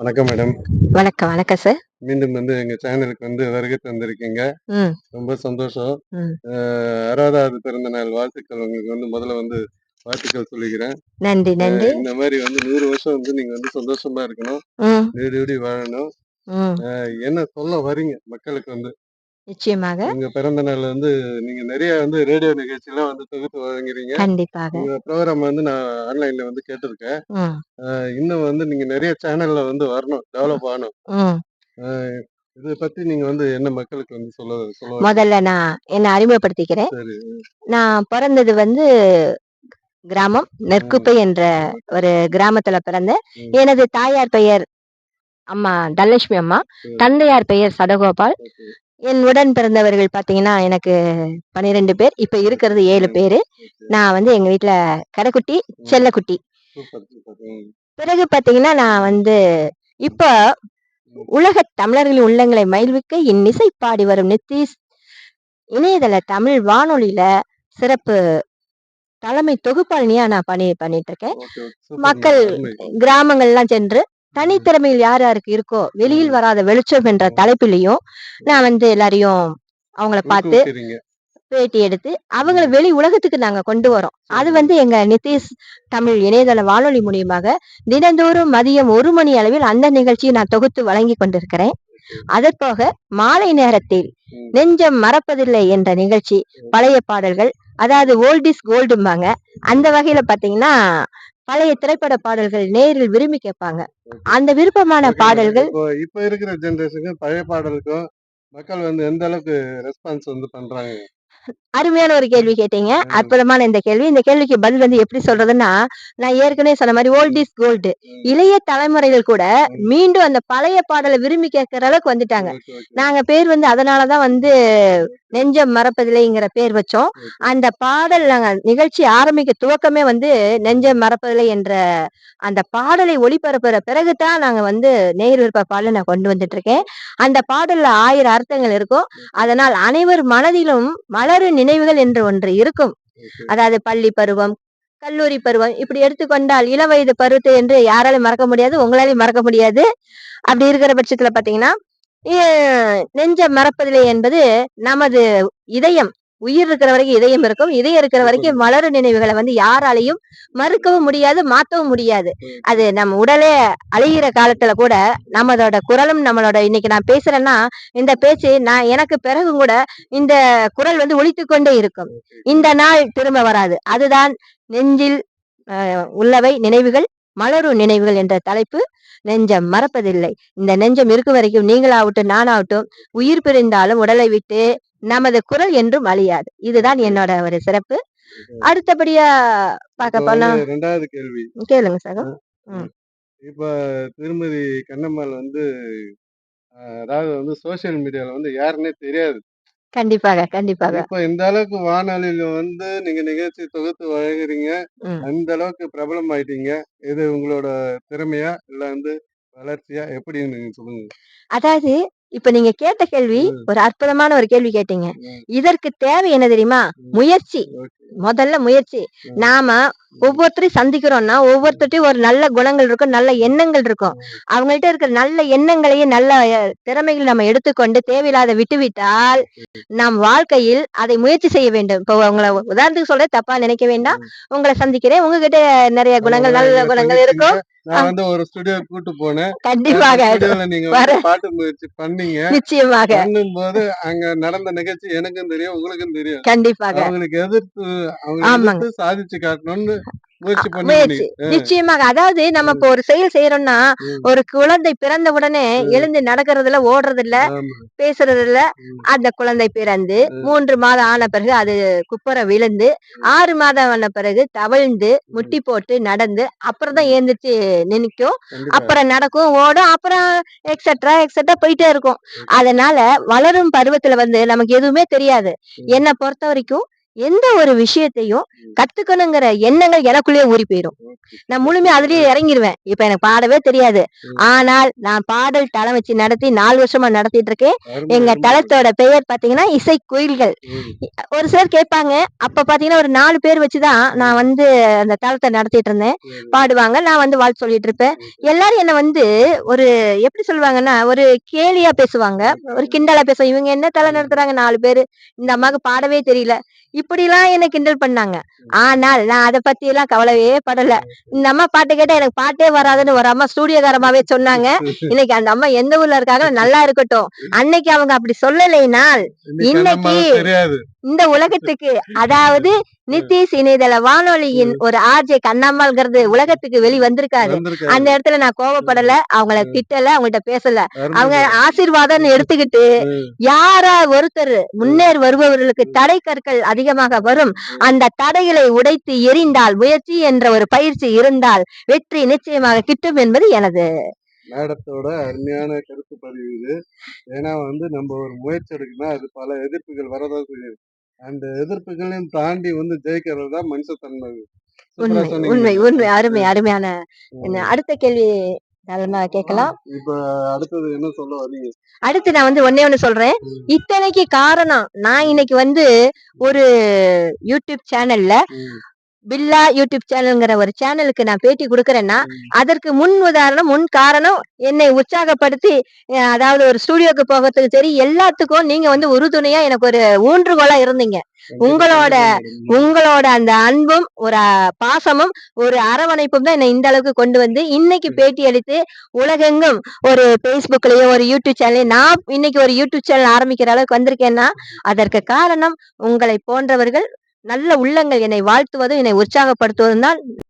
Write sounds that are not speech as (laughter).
வணக்கம் மேடம் வணக்கம் வணக்கம் சார் மீண்டும் வந்து எங்க சேனலுக்கு வந்து வருகை தந்திருக்கீங்க. ரொம்ப சந்தோஷம். அறுபதாவது பிறந்த நாள் வாழ்த்துக்கள் உங்களுக்கு வந்து முதல்ல வந்து வாழ்த்துக்கள் சொல்லிக்கிறேன். நன்றி நன்றி. இந்த மாதிரி வந்து நூறு வருஷம் வந்து நீங்க வந்து சந்தோஷமா இருக்கணும். நீடி வாழணும். என்ன சொல்ல வரீங்க மக்களுக்கு வந்து? நிச்சயமாக. உங்க பிறந்த நாள் வந்து நீங்க நிறைய வந்து ரேடியோ நிகழ்ச்சியெல்லாம் வந்து தொகுத்து வழங்குறீங்க கண்டிப்பாக. உங்க ப்ரோக்ராம் வந்து நான் ஆன்லைன்ல வந்து கேட்டிருக்கேன். ம். இன்னும் வந்து நீங்க நிறைய சேனல்ல வந்து வரணும் டெவலப் ஆகணும். ம். அஹ் இதை பத்தி நீங்க வந்து என்ன மக்களுக்கு வந்து சொல்ல சொல்ல முதல்ல நான் என்னை அறிமுகப்படுத்திக்கிறேன். சரி. நான் பிறந்தது வந்து கிராமம் நெற்குப்பை என்ற ஒரு கிராமத்துல பிறந்தேன். ம். எனது தாயார் பெயர் அம்மா தனலட்சுமி அம்மா. ம். தந்தையார் பெயர் சடகோபால். ஓகே. என் உடன் பிறந்தவர்கள் பாத்தீங்கன்னா எனக்கு பன்னிரெண்டு பேர் இப்ப இருக்கிறது ஏழு பேரு. நான் வந்து எங்க வீட்ல கடைக்குட்டி செல்லக்குட்டி. பிறகு பாத்தீங்கன்னா நான் வந்து இப்ப உலக தமிழர்களின் உள்ளங்களை மகிழ்விக்க இன்னிசை பாடி வரும் நித்தீஷ் இணையதள தமிழ் வானொலியில சிறப்பு தலைமை தொகுப்பாளினியா நான் பணி பண்ணிட்டு இருக்கேன். மக்கள். கிராமங்கள்லாம் சென்று தனித்திறமையில் யார் யாருக்கு இருக்கோ வெளியில் வராத வெளிச்சம் என்ற தலைப்பிலையும் நான் வந்து எல்லாரையும் அவங்கள பார்த்து. பேட்டி எடுத்து அவங்கள வெளி உலகத்துக்கு நாங்க கொண்டு வரோம். அது வந்து எங்க நிதிஷ் தமிழ் இணையதள வானொலி மூலியமாக தினந்தோறும் மதியம் ஒரு மணி அளவில் அந்த நிகழ்ச்சியை நான் தொகுத்து வழங்கி கொண்டிருக்கிறேன். அதற்போக மாலை நேரத்தில். நெஞ்சம் மறப்பதில்லை என்ற நிகழ்ச்சி பழைய பாடல்கள் அதாவது ஓல்ட் இஸ் கோல்டும்பாங்க. அந்த வகையில பாத்தீங்கன்னா பழைய திரைப்பட பாடல்கள் நேரில் விரும்பி கேட்பாங்க. அந்த விருப்பமான பாடல்கள் இப்போ இருக்கிற ஜெனரேஷனுக்கு பழைய பாடலுக்கும் மக்கள் வந்து எந்த அளவுக்கு ரெஸ்பான்ஸ் வந்து பண்றாங்க? அருமையான ஒரு கேள்வி கேட்டீங்க. அற்புதமான இந்த கேள்வி. இந்த கேள்விக்கு பதில் வந்து எப்படி சொல்றதுன்னா நான் ஏற்கனவே சொன்ன மாதிரி ஓல்ட் இஸ் கோல்டு. இளைய தலைமுறைகள் கூட மீண்டும் அந்த பழைய பாடலை விரும்பி கேட்கிற அளவுக்கு வந்துட்டாங்க. நாங்க பேர் வந்து அதனாலதான் வந்து நெஞ்சம் மறப்பதில்லைங்கிற பேர் வச்சோம். அந்த பாடல் நாங்க நிகழ்ச்சி ஆரம்பிக்க துவக்கமே வந்து நெஞ்சம் மறப்பதில்லை என்ற அந்த பாடலை ஒளிபரப்புற பிறகுதான் நாங்க வந்து நேர் விருப்ப பாடலை நான் கொண்டு வந்துட்டு இருக்கேன் அந்த பாடல்ல ஆயிரம் அர்த்தங்கள் இருக்கும். அதனால் அனைவர் மனதிலும் மலரு நினைவுகள் என்று ஒன்று இருக்கும். அதாவது பள்ளி பருவம் கல்லூரி பருவம் இப்படி எடுத்துக்கொண்டால் இள வயது பருவத்தை என்று யாராலும் மறக்க முடியாது உங்களாலையும் மறக்க முடியாது. அப்படி இருக்கிற பட்சத்துல பாத்தீங்கன்னா நெஞ்சம் மறப்பதில்லை என்பது நமது இதயம். உயிர் இருக்கிற வரைக்கும் இதயம் இருக்கும். இதயம் இருக்கிற வரைக்கும் மலரு நினைவுகளை வந்து யாராலையும் மறுக்கவும் முடியாது மாத்தவும் முடியாது. அது நம்ம உடலே அழிகிற காலத்துல கூட நம்மளோட குரலும் நம்மளோட இன்னைக்கு நான் பேசுறேன்னா இந்த பேச்சு நான் எனக்கு பிறகும் கூட இந்த குரல் வந்து ஒலித்து கொண்டே இருக்கும் இந்த நாள் திரும்ப வராது. அதுதான் நெஞ்சில் உள்ளவை நினைவுகள். மலரும் நினைவுகள் என்ற தலைப்பு நெஞ்சம் மறப்பதில்லை. இந்த நெஞ்சம் இருக்கும் வரைக்கும் நீங்களாகட்டும் நானாகட்டும் உயிர் பிரிந்தாலும் உடலை விட்டு நமது குரல் என்றும் அழியாது. இதுதான் என்னோட ஒரு சிறப்பு. அடுத்தபடியா பார்க்க போனா ரெண்டாவது கேள்வி. கேளுங்க சகோ இப்ப திருமதி கண்ணம்மாள் வந்து அதாவது வந்து சோசியல் மீடியால வந்து யாருன்னே தெரியாது. கண்டிப்பாக கண்டிப்பாக. இப்ப இந்த அளவுக்கு வானொலியில வந்து நீங்க நிகழ்ச்சி தொகுத்து வழங்குறீங்க. ம். அந்த அளவுக்கு பிரபலம் ஆயிட்டீங்க. இது உங்களோட திறமையா இல்ல வந்து வளர்ச்சியா? எப்படி நீங்க சொல்லுங்க. அதாவது இப்ப நீங்க கேட்ட கேள்வி ஒரு அற்புதமான ஒரு கேள்வி கேட்டீங்க. ம். இதற்கு தேவை என்ன தெரியுமா? முயற்சி. ஓகே. முதல்ல முயற்சி. நாம ஒவ்வொருத்தரையும் சந்திக்கிறோம்னா ஒவ்வொருத்தட்டையும் ஒரு நல்ல குணங்கள் இருக்கும் நல்ல எண்ணங்கள் இருக்கும். அவங்கள்ட்ட இருக்கிற நல்ல எண்ணங்களையும் நல்ல திறமைகளை நம்ம எடுத்துக்கொண்டு தேவையில்லாத விட்டுவிட்டால் நாம் வாழ்க்கையில் அதை முயற்சி செய்ய வேண்டும். இப்போ உங்களை உதாரணத்துக்கு சொல்ல தப்பா நினைக்க வேண்டாம். உங்களை சந்திக்கிறேன். உங்ககிட்ட நிறைய குணங்கள் நல்ல குணங்கள் இருக்கும். நான் வந்து ஒரு ஸ்டுடியோ கூட்டு போனேன். கண்டிப்பாக. நீங்க பாட்டு முயற்சி பண்ணீங்க. நிச்சயமாக. பண்ணும்போது அங்க நடந்த நிகழ்ச்சி எனக்கும் தெரியும் உங்களுக்கும் தெரியும். கண்டிப்பாக. அவங்களுக்கு எதிர்த்து அவங்க சாதிச்சு காட்டணும்னு முயற்சி நிச்சயமாக. அதாவது நம்ம இப்போ ஒரு செயல் செய்யறோம்னா. ஒரு குழந்தை பிறந்த உடனே எழுந்து நடக்கிறதுல ஓடுறதில்ல பேசுறதில்ல ம். அந்த குழந்தை பிறந்து மூன்று மாதம் ஆன பிறகு அது குப்புற விழுந்து ஆறு மாதம் ஆன பிறகு தவழ்ந்து முட்டி போட்டு நடந்து அப்புறம் தான் ஏந்திரிச்சு நினைக்கும். அப்புறம் நடக்கும் ஓடும் அப்புறம் எக்ஸெட்ரா எக்ஸெட்ரா போயிட்டே இருக்கும். அதனால வளரும் பருவத்துல வந்து நமக்கு எதுவுமே தெரியாது. என்னை பொறுத்த வரைக்கும் எந்த ஒரு விஷயத்தையும். கத்துக்கணுங்கிற எண்ணங்கள் எனக்குள்ளேயே ஊறி போயிரும். ஓகே. நான் முழுமையா அதுலயே இறங்கிருவேன். இப்ப எனக்கு பாடவே தெரியாது. ஆனால் நான் பாடல் தளம் வச்சு நடத்தி நாலு வருஷமா நடத்திட்டு இருக்கேன். எங்க. தளத்தோட பெயர் பாத்தீங்கன்னா இசை குயில்கள். ஒரு சிலர் கேட்பாங்க. அப்ப பாத்தீங்கன்னா ஒரு நாலு பேர் வச்சுதான் நான் வந்து அந்த தளத்தை நடத்திட்டு இருந்தேன். பாடுவாங்க. நான் வந்து வாழ்த்து சொல்லிட்டு இருப்பேன். எல்லாரும் என்ன வந்து ஒரு எப்படி சொல்லுவாங்கன்னா ஒரு கேலியா பேசுவாங்க. ஒரு கிண்டலா பேசுவாங்க. இவங்க என்ன தலை நடத்துறாங்க? நாலு பேரு. இந்த அம்மாக்கு பாடவே தெரியல. இப்படி எல்லாம் என்ன கிண்டல் பண்ணாங்க. ஆனால் நான் அதை பத்தி எல்லாம் கவலையே படல. இந்த அம்மா பாட்டு கேட்டா எனக்கு பாட்டே வராதுன்னு ஒரு அம்மா ஸ்டூடியோகாரமாவே சொன்னாங்க. (laughs) இன்னைக்கு அந்த அம்மா எந்த ஊர்ல இருக்காங்க நல்லா இருக்கட்டும். அன்னைக்கு அவங்க அப்படி சொல்லலைனால் இன்னைக்கு இந்த உலகத்துக்கு (laughs) அதாவது நிதிஷ் இணையதள வானொலியின் ஒரு ஆர்ஜே கண்ணம்மாள்ங்கிறது உலகத்துக்கு வெளி வந்திருக்காரு. அந்த இடத்துல நான் கோவப்படல அவங்கள திட்டல அவங்கள்ட்ட பேசல. அவங்க ஆசீர்வாதம் எடுத்துக்கிட்டு. யாரா ஒருத்தர் முன்னேறி வருபவர்களுக்கு தடை கற்கள் அதிகமாக வரும் அந்த தடைகளை உடைத்து எறிந்தால் முயற்சி என்ற ஒரு பயிற்சி இருந்தால் வெற்றி நிச்சயமாக கிட்டும் என்பது எனது மேடத்தோட அருமையான கருத்து பதிவு இது. ஏன்னா வந்து நம்ம ஒரு முயற்சி எடுக்கணும் அது பல எதிர்ப்புகள் வரதான் செய்யுது அந்த எதிர்ப்புகளையும் தாண்டி வந்து ஜெயிக்கிறது தான் மனுஷத்தன்மை சூப்பரா உண்மை சொன்னீங்க. உண்மை உண்மை அருமை அருமையான ம். அடுத்த கேள்வி தாராளமா கேட்கலாம் இப்ப அடுத்தது என்ன சொல்ல வரீங்க அடுத்து நான் வந்து ஒன்னே ஒண்ணு சொல்றேன் ம். இத்தனைக்கு காரணம் நான் இன்னைக்கு வந்து ஒரு யூடியூப் சேனல்ல ம். பில்லா யூடியூப் சேனல்ங்கிற ஒரு சேனலுக்கு நான் பேட்டி கொடுக்கறேன்னா. அதற்கு முன் உதாரணம் முன் காரணம் என்னை உற்சாகப்படுத்தி அதாவது ஒரு ஸ்டூடியோக்கு போகிறதுக்கு சரி எல்லாத்துக்கும் நீங்க வந்து உறுதுணையா எனக்கு ஒரு ஊன்றுகோலா இருந்தீங்க. உங்களோட உங்களோட அந்த அன்பும் ஒரு பாசமும் ஒரு அரவணைப்பும் தான் என்னை இந்த அளவுக்கு கொண்டு வந்து இன்னைக்கு பேட்டி அளித்து உலகெங்கும் ஒரு Facebookலயோ ஒரு யூடியூப் சேனல்லையோ நான் இன்னைக்கு ஒரு யூடியூப் சேனல் ஆரம்பிக்கிற அளவுக்கு வந்திருக்கேன்னா அதற்கு காரணம் உங்களை போன்றவர்கள் நல்ல உள்ளங்கள் என்னை வாழ்த்துவதும் என்னை உற்சாகப்படுத்துவதும் தான்